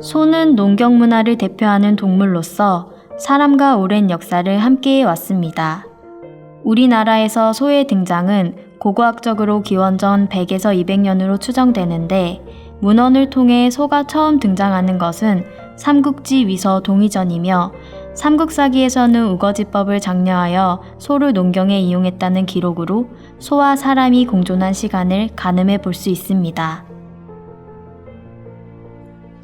소는 농경 문화를 대표하는 동물로서 사람과 오랜 역사를 함께해 왔습니다. 우리나라에서 소의 등장은 고고학적으로 기원전 100에서 200년으로 추정되는데 문헌을 통해 소가 처음 등장하는 것은 삼국지 위서 동의전이며 삼국사기에서는 우거지법을 장려하여 소를 농경에 이용했다는 기록으로 소와 사람이 공존한 시간을 가늠해 볼 수 있습니다.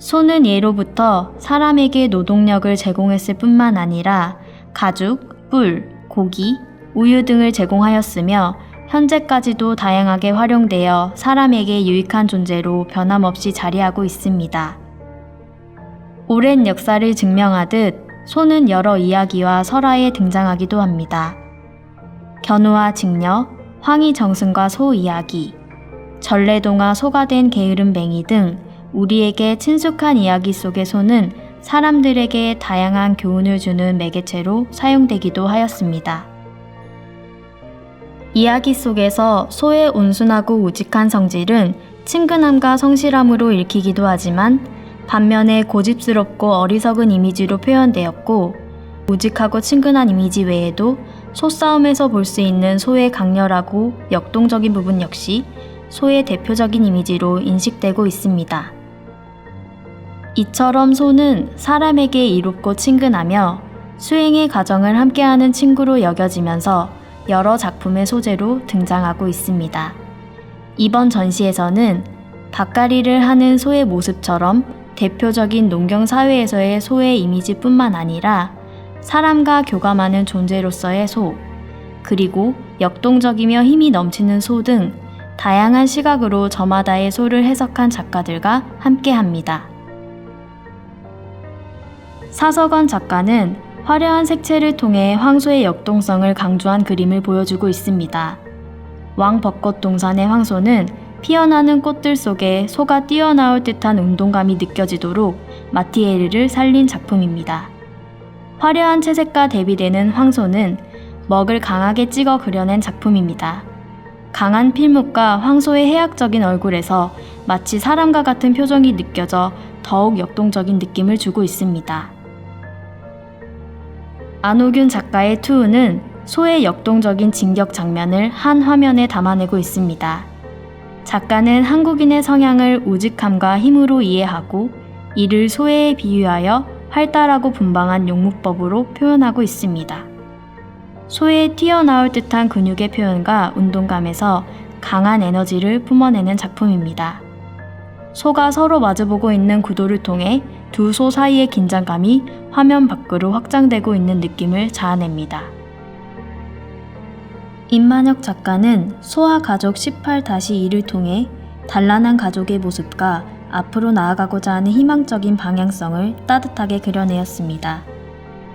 소는 예로부터 사람에게 노동력을 제공했을 뿐만 아니라 가죽, 뿔, 고기, 우유 등을 제공하였으며 현재까지도 다양하게 활용되어 사람에게 유익한 존재로 변함없이 자리하고 있습니다. 오랜 역사를 증명하듯 소는 여러 이야기와 설화에 등장하기도 합니다. 견우와 직녀, 황희 정승과 소 이야기, 전래동화 소가 된 게으름뱅이 등 우리에게 친숙한 이야기 속의 소는 사람들에게 다양한 교훈을 주는 매개체로 사용되기도 하였습니다. 이야기 속에서 소의 온순하고 우직한 성질은 친근함과 성실함으로 읽히기도 하지만 반면에 고집스럽고 어리석은 이미지로 표현되었고 우직하고 친근한 이미지 외에도 소싸움에서 볼 수 있는 소의 강렬하고 역동적인 부분 역시 소의 대표적인 이미지로 인식되고 있습니다. 이처럼 소는 사람에게 이롭고 친근하며 수행의 과정을 함께하는 친구로 여겨지면서 여러 작품의 소재로 등장하고 있습니다. 이번 전시에서는 밭갈이를 하는 소의 모습처럼 대표적인 농경 사회에서의 소의 이미지뿐만 아니라 사람과 교감하는 존재로서의 소, 그리고 역동적이며 힘이 넘치는 소 등 다양한 시각으로 저마다의 소를 해석한 작가들과 함께 합니다. 사석원 작가는 화려한 색채를 통해 황소의 역동성을 강조한 그림을 보여주고 있습니다. 왕 벚꽃 동산의 황소는 피어나는 꽃들 속에 소가 뛰어나올 듯한 운동감이 느껴지도록 마티에르를 살린 작품입니다. 화려한 채색과 대비되는 황소는 먹을 강하게 찍어 그려낸 작품입니다. 강한 필묵과 황소의 해학적인 얼굴에서 마치 사람과 같은 표정이 느껴져 더욱 역동적인 느낌을 주고 있습니다. 안호균 작가의 투우는 소의 역동적인 진격 장면을 한 화면에 담아내고 있습니다. 작가는 한국인의 성향을 우직함과 힘으로 이해하고 이를 소에 비유하여 활달하고 분방한 용무법으로 표현하고 있습니다. 소의 튀어나올 듯한 근육의 표현과 운동감에서 강한 에너지를 품어내는 작품입니다. 소가 서로 마주보고 있는 구도를 통해 두 소 사이의 긴장감이 화면 밖으로 확장되고 있는 느낌을 자아냅니다. 임만혁 작가는 소와 가족 18-2를 통해 단란한 가족의 모습과 앞으로 나아가고자 하는 희망적인 방향성을 따뜻하게 그려내었습니다.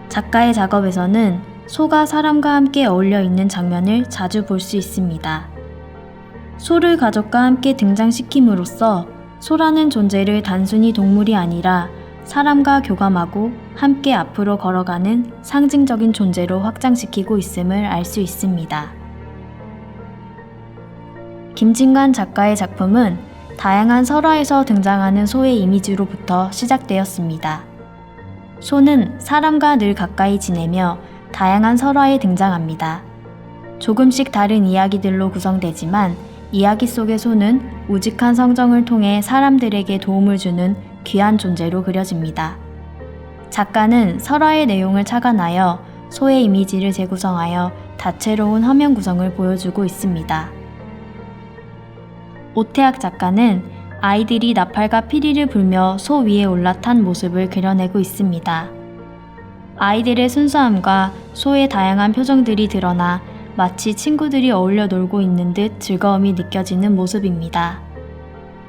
작가의 작업에서는 소가 사람과 함께 어울려 있는 장면을 자주 볼 수 있습니다. 소를 가족과 함께 등장시킴으로써 소라는 존재를 단순히 동물이 아니라 사람과 교감하고 함께 앞으로 걸어가는 상징적인 존재로 확장시키고 있음을 알 수 있습니다. 김진관 작가의 작품은 다양한 설화에서 등장하는 소의 이미지로부터 시작되었습니다. 소는 사람과 늘 가까이 지내며 다양한 설화에 등장합니다. 조금씩 다른 이야기들로 구성되지만 이야기 속의 소는 우직한 성정을 통해 사람들에게 도움을 주는 귀한 존재로 그려집니다. 작가는 설화의 내용을 착안하여 소의 이미지를 재구성하여 다채로운 화면 구성을 보여주고 있습니다. 오태학 작가는 아이들이 나팔과 피리를 불며 소 위에 올라탄 모습을 그려내고 있습니다. 아이들의 순수함과 소의 다양한 표정들이 드러나 마치 친구들이 어울려 놀고 있는 듯 즐거움이 느껴지는 모습입니다.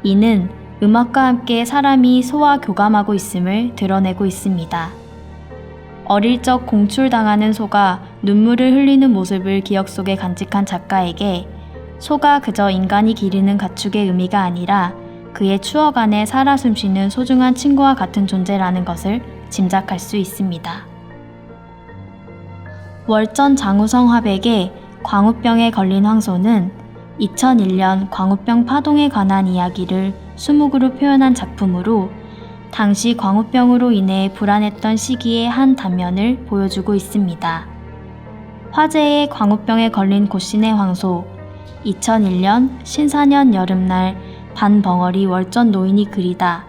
이는 음악과 함께 사람이 소와 교감하고 있음을 드러내고 있습니다. 어릴 적 공출당하는 소가 눈물을 흘리는 모습을 기억 속에 간직한 작가에게 소가 그저 인간이 기르는 가축의 의미가 아니라 그의 추억 안에 살아 숨쉬는 소중한 친구와 같은 존재라는 것을 짐작할 수 있습니다. 월전 장우성 화백의 광우병에 걸린 황소는 2001년 광우병 파동에 관한 이야기를 수묵으로 표현한 작품으로 당시 광우병으로 인해 불안했던 시기의 한 단면을 보여주고 있습니다. 화재의 광우병에 걸린 고신의 황소 2001년 신사년 여름날 반벙어리 월전 노인이 그리다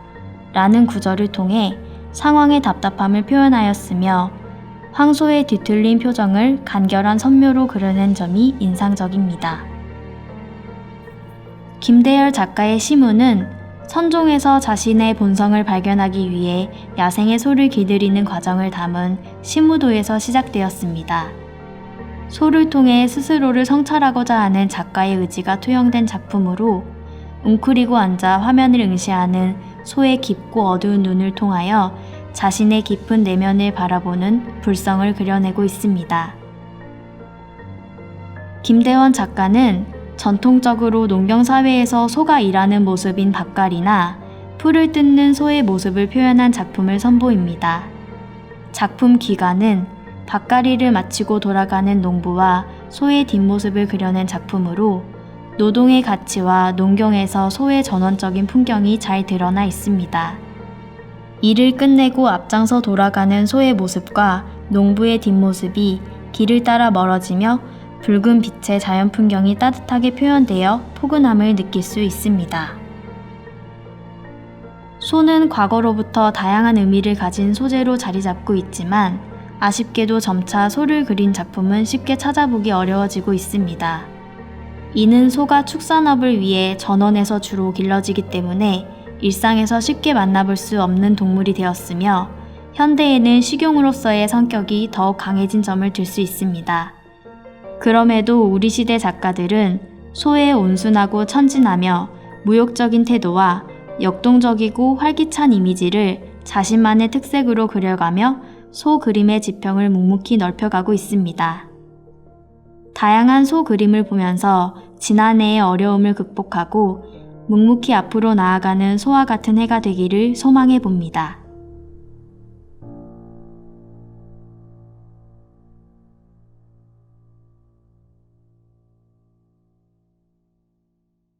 라는 구절을 통해 상황의 답답함을 표현하였으며 황소의 뒤틀린 표정을 간결한 선묘로 그려낸 점이 인상적입니다. 김대열 작가의 시문은 선종에서 자신의 본성을 발견하기 위해 야생의 소를 기들이는 과정을 담은 시무도에서 시작되었습니다. 소를 통해 스스로를 성찰하고자 하는 작가의 의지가 투영된 작품으로 웅크리고 앉아 화면을 응시하는 소의 깊고 어두운 눈을 통하여 자신의 깊은 내면을 바라보는 불성을 그려내고 있습니다. 김대원 작가는 전통적으로 농경사회에서 소가 일하는 모습인 밭갈이나 풀을 뜯는 소의 모습을 표현한 작품을 선보입니다. 작품 기간은 밭갈이를 마치고 돌아가는 농부와 소의 뒷모습을 그려낸 작품으로 노동의 가치와 농경에서 소의 전원적인 풍경이 잘 드러나 있습니다. 일을 끝내고 앞장서 돌아가는 소의 모습과 농부의 뒷모습이 길을 따라 멀어지며 붉은 빛의 자연 풍경이 따뜻하게 표현되어 포근함을 느낄 수 있습니다. 소는 과거로부터 다양한 의미를 가진 소재로 자리 잡고 있지만 아쉽게도 점차 소를 그린 작품은 쉽게 찾아보기 어려워지고 있습니다. 이는 소가 축산업을 위해 전원에서 주로 길러지기 때문에 일상에서 쉽게 만나볼 수 없는 동물이 되었으며 현대에는 식용으로서의 성격이 더욱 강해진 점을 들 수 있습니다. 그럼에도 우리 시대 작가들은 소의 온순하고 천진하며 무욕적인 태도와 역동적이고 활기찬 이미지를 자신만의 특색으로 그려가며 소 그림의 지평을 묵묵히 넓혀가고 있습니다. 다양한 소 그림을 보면서 지난해의 어려움을 극복하고 묵묵히 앞으로 나아가는 소와 같은 해가 되기를 소망해 봅니다.